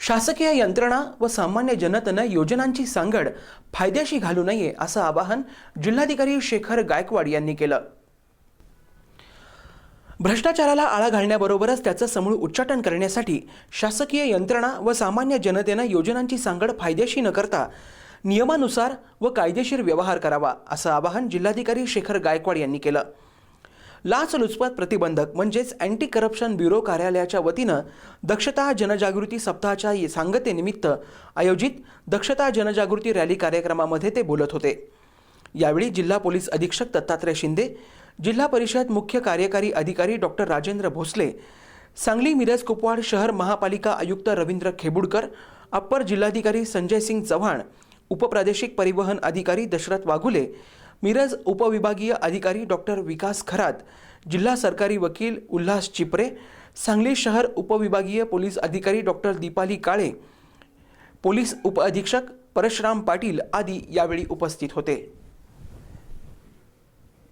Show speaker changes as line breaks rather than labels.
शासकीय यंत्रणा व सामान्य जनतेनं योजनांची सांगड फायद्याशी घालू नये असं आवाहन जिल्हाधिकारी शेखर गायकवाड यांनी केलं. भ्रष्टाचाराला आळा घालण्याबरोबरच त्याचं समूळ उच्चाटन करण्यासाठी शासकीय यंत्रणा व सामान्य जनतेनं योजनांची सांगड फायदेशी न करता नियमानुसार व कायदेशीर व्यवहार करावा असं आवाहन जिल्हाधिकारी शेखर गायकवाड यांनी केलं. लाचलुचपत प्रतिबंधक म्हणजेच अँटी करप्शन ब्युरो कार्यालयाच्या वतीनं दक्षता जनजागृती सप्ताहाच्या सांगतेनिमित्त आयोजित दक्षता जनजागृती रॅली कार्यक्रमामध्ये ते बोलत होते. यावेळी जिल्हा पोलीस अधीक्षक दत्तात्रय शिंदे जिल्हा परिषद मुख्य कार्यकारी अधिकारी डॉक्टर राजेंद्र भोसले सांगली मिरज कुपवाड शहर महापालिका आयुक्त रवींद्र खेबुडकर अप्पर जिल्हाधिकारी संजय सिंग चव्हाण उपप्रादेशिक परिवहन अधिकारी दशरथ वाघुले मिरज उपविभागीय अधिकारी डॉक्टर विकास खरात जिल्हा सरकारी वकील उल्हास चिपरे सांगली शहर उपविभागीय पोलीस अधिकारी डॉक्टर दीपाली काळे पोलीस उपअधीक्षक परशुराम पाटील आदी यावेळी उपस्थित होते.